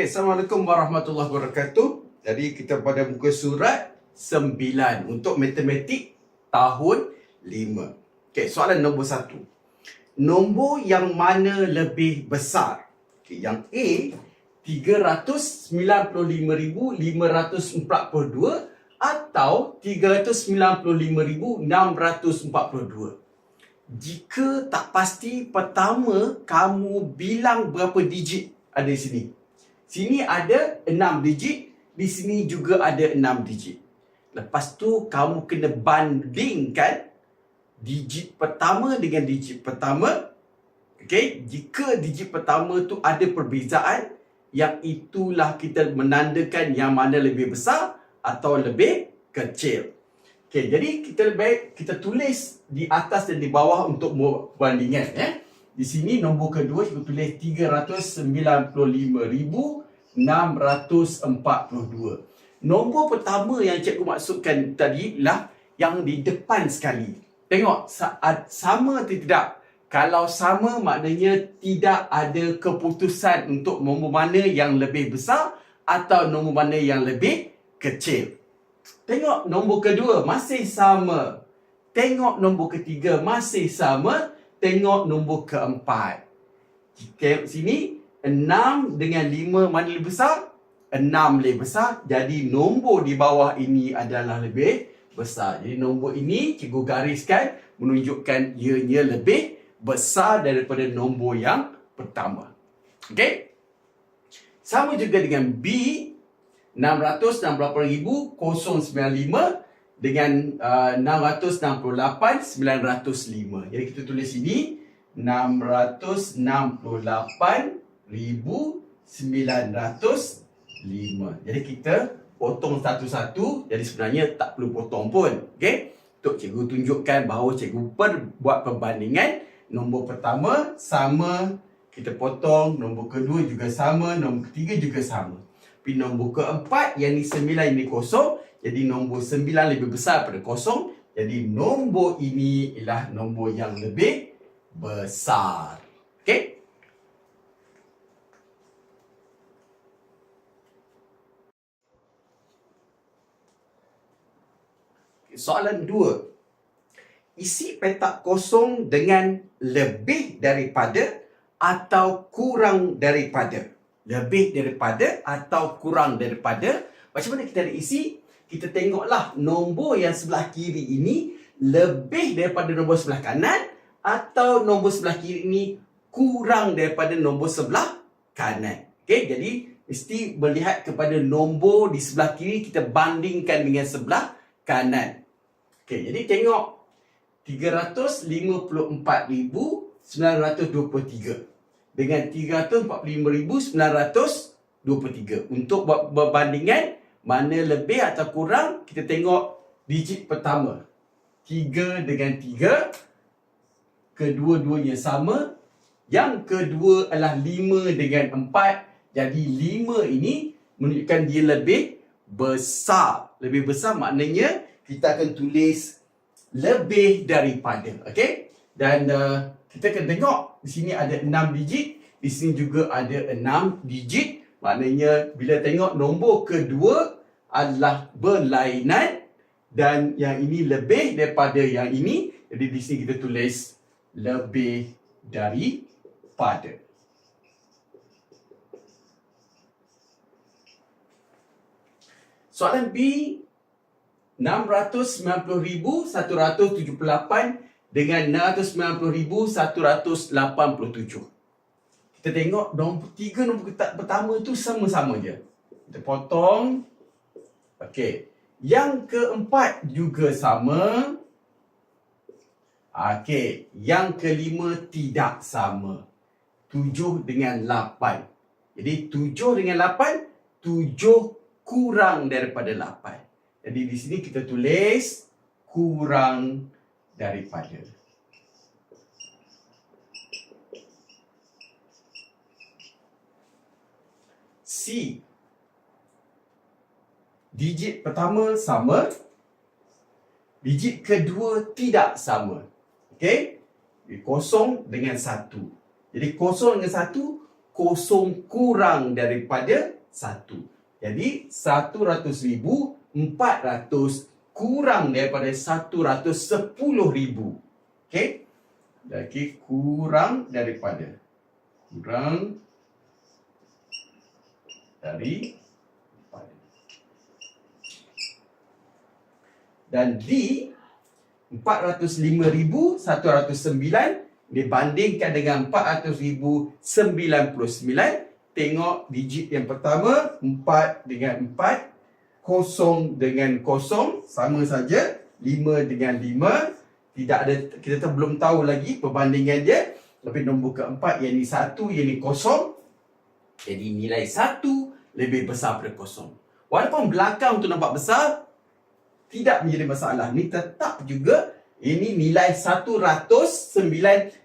Okay, Assalamualaikum warahmatullahi wabarakatuh. Jadi kita pada muka surat 9 untuk matematik tahun 5. Okay, soalan nombor 1. Nombor yang mana lebih besar? Okay, yang A 395,542 atau 395,642. Jika tak pasti pertama kamu bilang berapa digit ada di sini. Sini ada 6 digit, di sini juga ada 6 digit. Lepas tu kamu kena bandingkan digit pertama dengan digit pertama. Okey, jika digit pertama tu ada perbezaan, yang itulah kita menandakan yang mana lebih besar atau lebih kecil. Okey, jadi kita lebih kita tulis di atas dan di bawah untuk perbandingan ya. Eh? Di sini nombor kedua kita tulis 395,642. Nombor pertama yang cikgu maksudkan tadi lah yang di depan sekali. Tengok saat sama atau tidak. Kalau sama maknanya tidak ada keputusan untuk nombor mana yang lebih besar atau nombor mana yang lebih kecil. Tengok nombor kedua masih sama. Tengok nombor ketiga masih sama tengok nombor keempat. Tengok sini, enam dengan lima mana lebih besar? Enam lebih besar. Jadi nombor di bawah ini adalah lebih besar. Jadi nombor ini cikgu gariskan menunjukkan ianya lebih besar daripada nombor yang pertama. Okey? Sama juga dengan B 668,095 dengan uh, 668 905. Jadi kita tulis sini 668,905. Jadi kita potong satu-satu. Jadi sebenarnya tak perlu potong pun. Okey. Untuk cikgu tunjukkan bahawa cikgu per, buat perbandingan. Nombor pertama sama kita potong. Nombor kedua juga sama. Nombor ketiga juga sama. Tapi nombor keempat yang ni sembilan ini kosong. Jadi nombor 9 lebih besar daripada kosong. Jadi nombor ini ialah nombor yang lebih besar. Okey? Soalan dua. Isi petak kosong dengan lebih daripada atau kurang daripada. Lebih daripada atau kurang daripada. Macam mana kita nak isi? Kita tengoklah nombor yang sebelah kiri ini lebih daripada nombor sebelah kanan atau nombor sebelah kiri ini kurang daripada nombor sebelah kanan. Okey, jadi mesti melihat kepada nombor di sebelah kiri kita bandingkan dengan sebelah kanan. Okey, jadi tengok 354,923 dengan 345,923 untuk buat perbandingan mana lebih atau kurang kita tengok digit pertama. 3 dengan 3 kedua-duanya sama. Yang kedua adalah 5 dengan 4 jadi 5 ini menunjukkan dia lebih besar. Lebih besar maknanya kita akan tulis lebih daripada okey? Dan uh, kita akan tengok di sini ada 6 digit di sini juga ada 6 digit Maknanya bila tengok nombor kedua adalah berlainan dan yang ini lebih daripada yang ini. Jadi di sini kita tulis lebih daripada. Soalan B 690,178 dengan 690,187. Kita tengok nombor tiga nombor pertama tu sama-sama je. Kita potong. Okey. Yang keempat juga sama. Okey. Yang kelima tidak sama. Tujuh dengan lapan. Jadi tujuh dengan lapan. Tujuh kurang daripada lapan. Jadi di sini kita tulis kurang daripada. C. Digit pertama sama. Digit kedua tidak sama. Okey? Kosong dengan satu. Jadi kosong dengan satu kosong kurang daripada 1. Jadi 100,000 400 kurang daripada 110,000. Okey? Okey, kurang daripada kurang dari dan D 405,109 dibandingkan dengan 400,099 tengok digit yang pertama 4 dengan 4 kosong dengan kosong sama saja. 5 dengan 5 tidak ada kita belum tahu lagi perbandingan dia. Tapi nombor keempat yang ni satu yang ni kosong. Jadi nilai lebih besar daripada kosong walaupun belakang tu nampak besar tidak menjadi masalah. Ni tetap juga ini nilai 109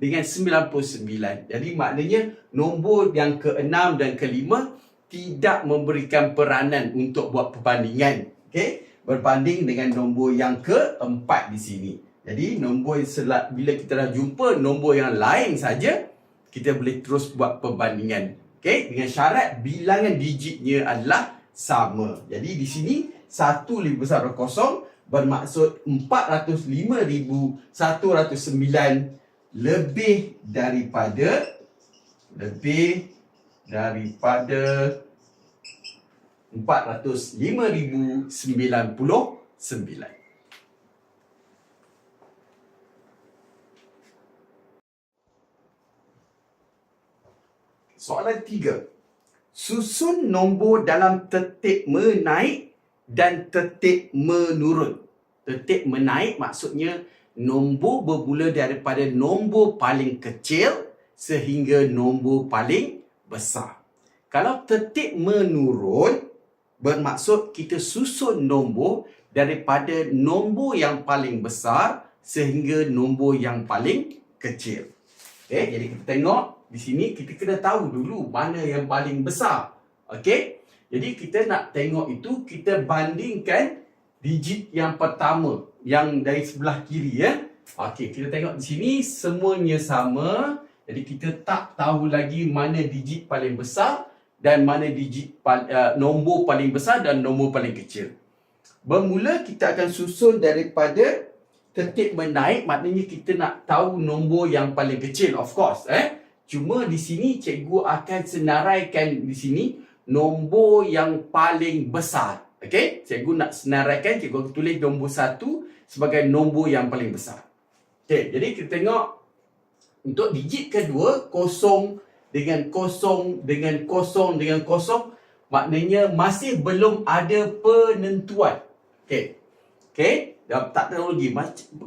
dengan 99. Jadi maknanya nombor yang ke-6 dan ke-5 tidak memberikan peranan untuk buat perbandingan. Okey? Berbanding dengan nombor yang ke-4 di sini. Jadi nombor bila kita dah jumpa nombor yang lain saja, kita boleh terus buat perbandingan. Okey? Dengan syarat bilangan digitnya adalah sama. Jadi di sini satu lebih besar dari kosong bermaksud 405,109 lebih daripada lebih daripada 405,099. Soalan tiga. Susun nombor dalam tertib menaik dan tertib menurun. Tertib menaik maksudnya nombor bermula daripada nombor paling kecil sehingga nombor paling besar. Kalau tertib menurun bermaksud kita susun nombor daripada nombor yang paling besar sehingga nombor yang paling kecil. Okay, jadi kita tengok di sini kita kena tahu dulu mana yang paling besar. Okey. Jadi kita nak tengok itu kita bandingkan digit yang pertama yang dari sebelah kiri ya. Okey, kita tengok di sini semuanya sama. Jadi kita tak tahu lagi mana digit paling besar dan mana digit uh, nombor paling besar dan nombor paling kecil. Bermula kita akan susun daripada tertib menaik maknanya kita nak tahu nombor yang paling kecil of course eh. Cuma di sini cikgu akan senaraikan di sini nombor yang paling besar. Okey, cikgu nak senaraikan, cikgu tulis nombor satu sebagai nombor yang paling besar. Okey, jadi kita tengok untuk digit kedua, kosong dengan kosong dengan kosong dengan kosong, maknanya masih belum ada penentuan. Okey, okey, tak tahu lagi.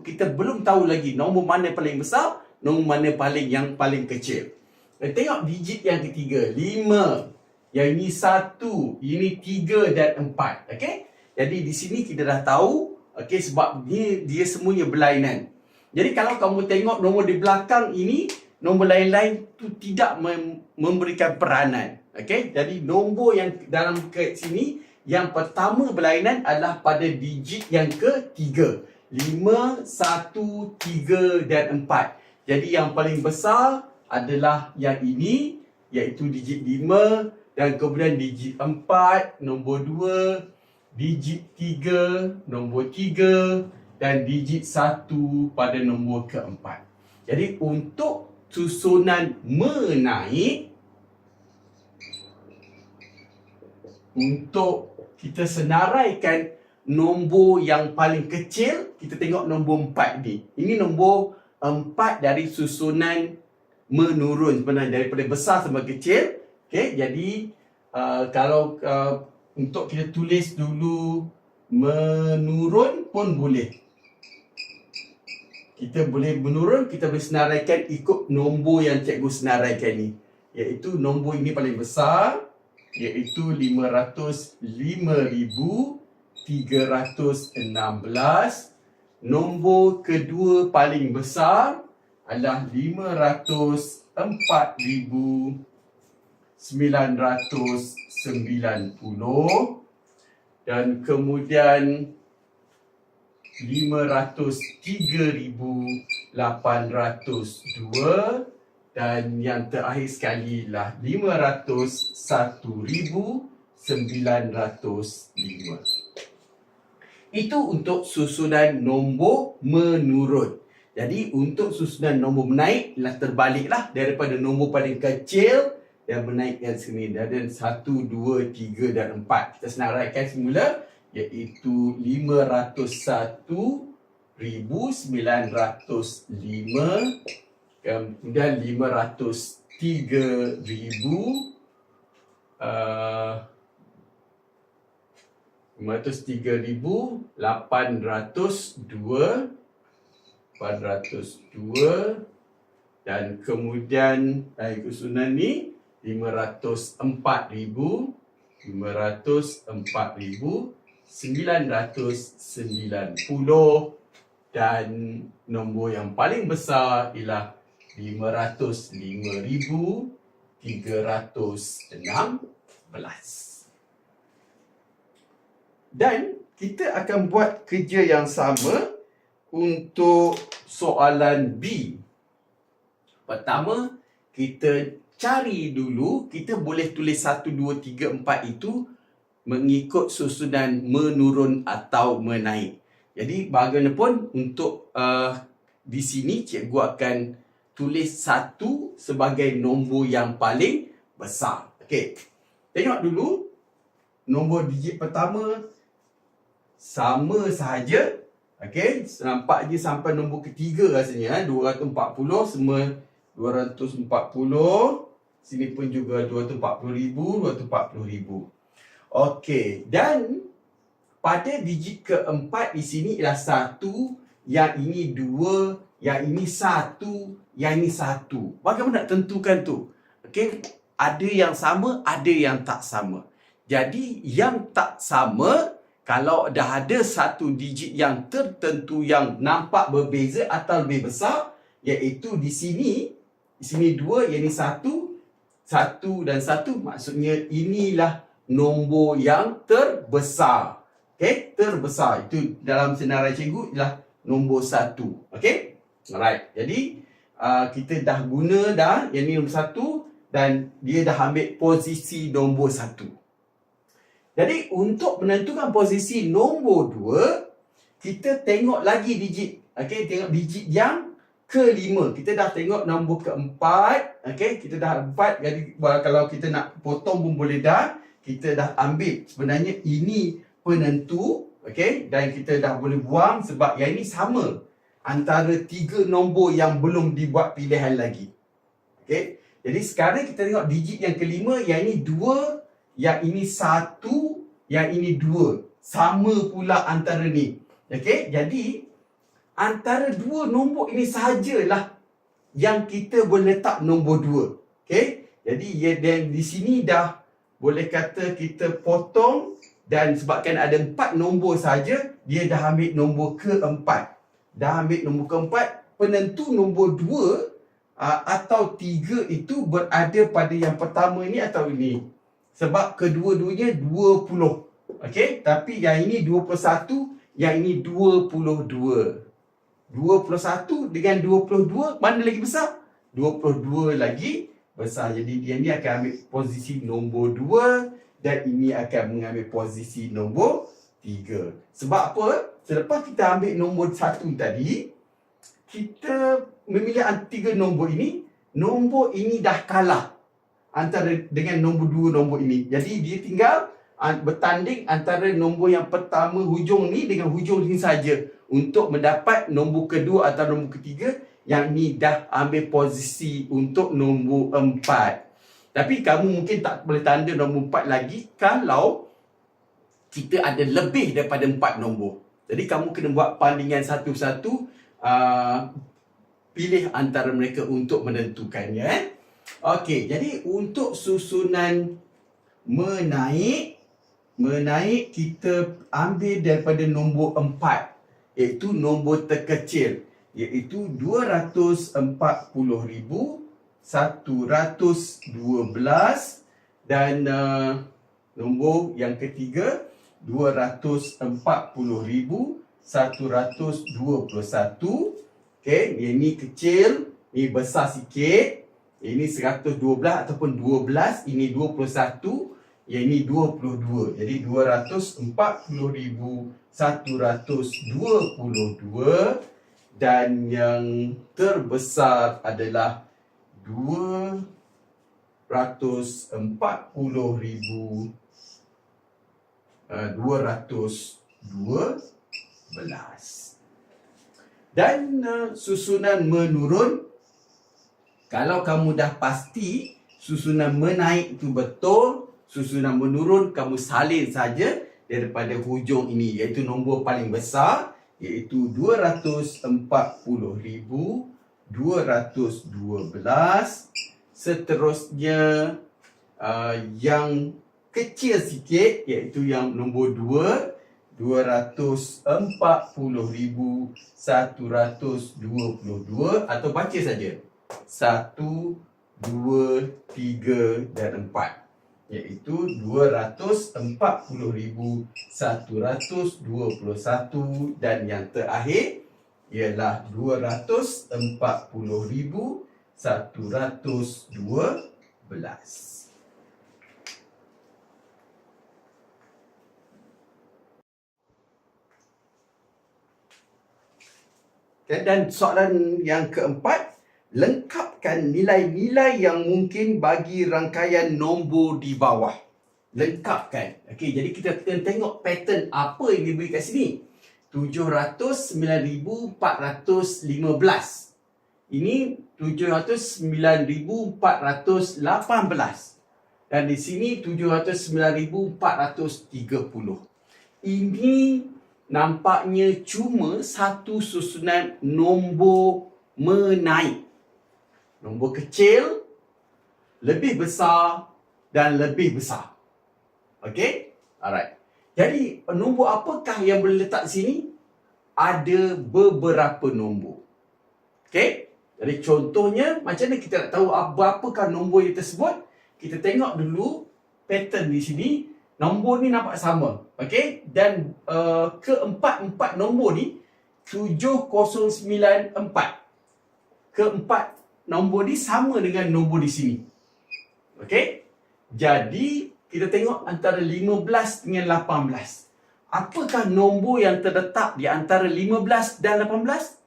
Kita belum tahu lagi nombor mana paling besar, nombor mana paling yang paling kecil. Kita tengok digit yang ketiga, lima. Yang ini satu, ini tiga dan empat. Okey? Jadi di sini kita dah tahu, okey sebab ni dia semuanya berlainan. Jadi kalau kamu tengok nombor di belakang ini, nombor lain-lain tu tidak mem- memberikan peranan. Okey? Jadi nombor yang dalam ke sini yang pertama berlainan adalah pada digit yang ketiga. Lima, satu, tiga dan empat. Jadi yang paling besar adalah yang ini iaitu digit lima dan kemudian digit 4, nombor 2, digit 3, nombor 3 dan digit 1 pada nombor keempat. Jadi untuk susunan menaik untuk kita senaraikan nombor yang paling kecil, kita tengok nombor 4 ni. Ini nombor 4 dari susunan menurun sebenarnya daripada besar sampai kecil. Okay, jadi uh, kalau uh, untuk kita tulis dulu menurun pun boleh. Kita boleh menurun, kita boleh senaraikan ikut nombor yang cikgu senaraikan ni. Iaitu nombor ini paling besar, iaitu 505,316. Nombor kedua paling besar adalah 504,000. 990 dan kemudian 503,802 dan yang terakhir sekali lah 501,905. Itu untuk susunan nombor menurun. Jadi untuk susunan nombor menaik lah terbaliklah daripada nombor paling kecil dan yang sini. Dari 1, 2, 3 dan 4. Kita senang raikan semula iaitu 501,905 kemudian 503,000 uh, 503,802 802 dan kemudian dari susunan ni 504,000 504,000 990 dan nombor yang paling besar ialah 505,316 dan kita akan buat kerja yang sama untuk soalan B. Pertama, kita cari dulu, kita boleh tulis 1, 2, 3, 4 itu mengikut susunan menurun atau menaik. Jadi bagaimanapun untuk uh, di sini cikgu akan tulis satu sebagai nombor yang paling besar. Okey. Tengok dulu nombor digit pertama sama sahaja. Okey, nampak je sampai nombor ketiga rasanya eh 240 semua 240. Sini pun juga 240,000, 240,000. Okey, dan pada digit keempat di sini ialah satu, yang ini dua, yang ini satu, yang ini satu. Bagaimana nak tentukan tu? Okey, ada yang sama, ada yang tak sama. Jadi yang tak sama kalau dah ada satu digit yang tertentu yang nampak berbeza atau lebih besar iaitu di sini di sini dua yang ini satu satu dan satu maksudnya inilah nombor yang terbesar. Okey? Terbesar. Itu dalam senarai cikgu ialah nombor satu. Okey? Alright. Jadi uh, kita dah guna dah yang ini nombor satu dan dia dah ambil posisi nombor satu jadi untuk menentukan posisi nombor dua, kita tengok lagi digit. Okey, tengok digit yang kelima. Kita dah tengok nombor keempat. Okey, kita dah empat. Jadi kalau kita nak potong pun boleh dah. Kita dah ambil sebenarnya ini penentu. Okey, dan kita dah boleh buang sebab yang ini sama antara tiga nombor yang belum dibuat pilihan lagi. Okey, jadi sekarang kita tengok digit yang kelima. Yang ini dua yang ini satu, yang ini dua. Sama pula antara ni. Okey, jadi antara dua nombor ini sahajalah yang kita boleh letak nombor dua. Okey, jadi ya, dan di sini dah boleh kata kita potong dan sebabkan ada empat nombor saja, dia dah ambil nombor keempat. Dah ambil nombor keempat, penentu nombor dua uh, atau tiga itu berada pada yang pertama ini atau ini. Sebab kedua-duanya 20. Okey, tapi yang ini 21, yang ini 22. 21 dengan 22 mana lagi besar? 22 lagi besar. Jadi dia ni akan ambil posisi nombor 2 dan ini akan mengambil posisi nombor 3. Sebab apa? Selepas kita ambil nombor 1 tadi, kita memilih tiga nombor ini, nombor ini dah kalah antara dengan nombor dua nombor ini. Jadi dia tinggal bertanding antara nombor yang pertama hujung ni dengan hujung ni saja untuk mendapat nombor kedua atau nombor ketiga yang ni dah ambil posisi untuk nombor empat. Tapi kamu mungkin tak boleh tanda nombor empat lagi kalau kita ada lebih daripada empat nombor. Jadi kamu kena buat pandingan satu-satu uh, pilih antara mereka untuk menentukannya. Eh? Okey, jadi untuk susunan menaik, menaik kita ambil daripada nombor 4 iaitu nombor terkecil iaitu 240,112 dan uh, nombor yang ketiga 240,121 okey ini kecil ini besar sikit Ini 112 ataupun 12. Ini 21. Yang ini 22. Jadi 240,122. Dan yang terbesar adalah 240,000 212 dan uh, susunan menurun. Kalau kamu dah pasti susunan menaik itu betul susunan menurun kamu salin saja daripada hujung ini iaitu nombor paling besar iaitu 240,212 seterusnya uh, yang kecil sikit iaitu yang nombor 2 240,122 atau baca saja. 1 2 3 dan 4 iaitu 240,121 dan yang terakhir ialah 240,112 dan soalan yang keempat, lengkapkan nilai-nilai yang mungkin bagi rangkaian nombor di bawah. Lengkapkan. Okey, jadi kita akan tengok pattern apa yang diberi kat sini. 709,415. Ini 709,418. Dan di sini 709,430. Ini nampaknya cuma satu susunan nombor menaik. Nombor kecil, lebih besar dan lebih besar. Okey? Alright. Jadi, nombor apakah yang boleh letak sini? Ada beberapa nombor. Okey? Jadi, contohnya, macam mana kita nak tahu apakah nombor yang tersebut? Kita tengok dulu pattern di sini nombor ni nampak sama. Okey? Dan uh, keempat-empat nombor ni 7094. Keempat nombor ni sama dengan nombor di sini. Okey? Jadi kita tengok antara 15 dengan 18. Apakah nombor yang terletak di antara 15 dan 18?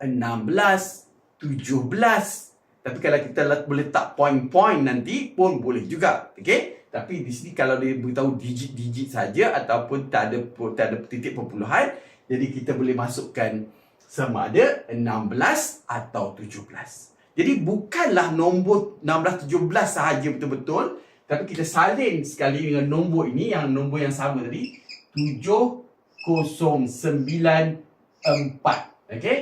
16, 17. Tapi kalau kita boleh letak poin-poin nanti pun boleh juga. Okey? Tapi di sini kalau dia beritahu digit-digit saja ataupun tak ada tak ada titik perpuluhan, jadi kita boleh masukkan sama ada 16 atau 17. Jadi bukanlah nombor 16 17 sahaja betul-betul, tapi kita salin sekali dengan nombor ini yang nombor yang sama tadi 7094. Okey?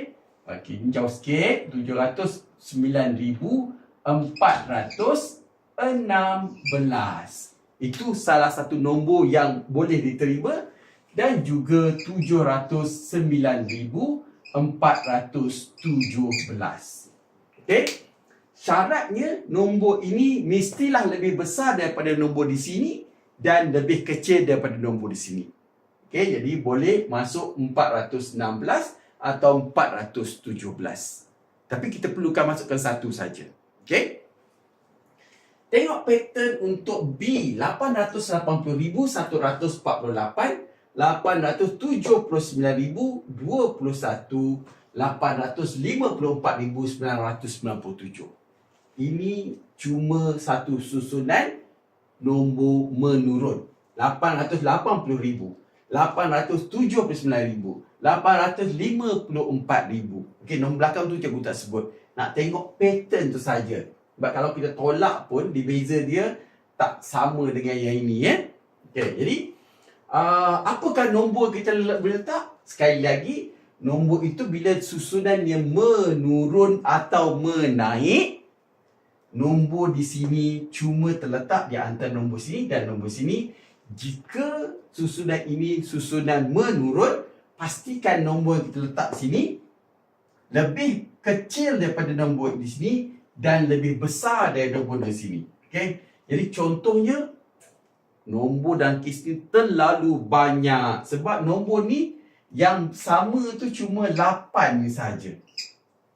Okey, ini jauh sikit. 709,400 16. Itu salah satu nombor yang boleh diterima dan juga 709,417. Okey. Syaratnya nombor ini mestilah lebih besar daripada nombor di sini dan lebih kecil daripada nombor di sini. Okey, jadi boleh masuk 416 atau 417. Tapi kita perlukan masukkan satu saja. Okey. Tengok pattern untuk B 880,148 879,021 854,997 Ini cuma satu susunan nombor menurun. 880,000 879,000 854,000 Okey, nombor belakang tu cikgu tak sebut. Nak tengok pattern tu saja sebab kalau kita tolak pun di beza dia tak sama dengan yang ini ya. Okey, jadi uh, apakah nombor kita letak? Sekali lagi, nombor itu bila susunan yang menurun atau menaik, nombor di sini cuma terletak di antara nombor sini dan nombor sini. Jika susunan ini susunan menurun, pastikan nombor yang kita letak sini lebih kecil daripada nombor di sini dan lebih besar dari nombor di sini. Okay? Jadi contohnya nombor dan kes ni terlalu banyak sebab nombor ni yang sama tu cuma 8 ni saja.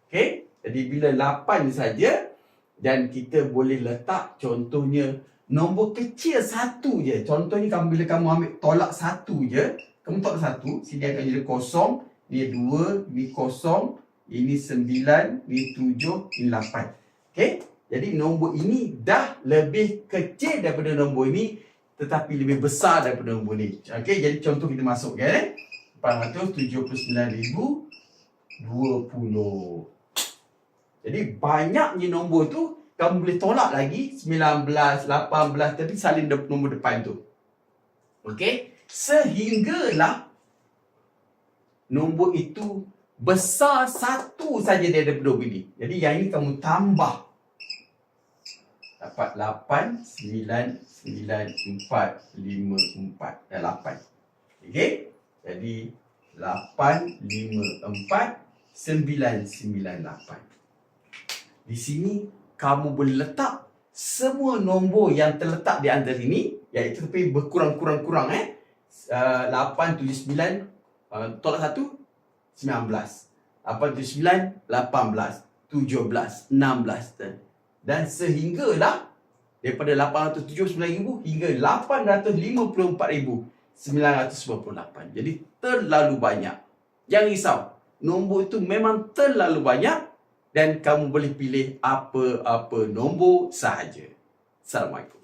Okay? Jadi bila 8 ni saja dan kita boleh letak contohnya nombor kecil satu je. Contohnya kamu bila kamu ambil tolak satu je, kamu tolak satu, sini akan jadi kosong, ni dua, ni kosong, ini sembilan, ni tujuh, ini lapan. Okay? Jadi nombor ini dah lebih kecil daripada nombor ini tetapi lebih besar daripada nombor ni. Okay, jadi contoh kita masukkan eh. 479,020. Jadi banyaknya nombor tu kamu boleh tolak lagi 19, 18 tapi salin nombor depan tu. Okey? Sehinggalah nombor itu besar satu saja daripada nombor ini. Jadi yang ini kamu tambah. Dapat 8, 9, 9, 4, 5, 4 dan 8. Okey? Jadi 8, 5, 4, 9, 9, 8. Di sini kamu boleh letak semua nombor yang terletak di antara ini iaitu tapi berkurang-kurang-kurang eh. Uh, 8 tulis 9 uh, tolak 1 19. 8 tulis 9 18, 17, 16 dan dan sehinggalah daripada 879,000 hingga 854,998. Jadi terlalu banyak. Jangan risau. Nombor itu memang terlalu banyak dan kamu boleh pilih apa-apa nombor sahaja. Assalamualaikum.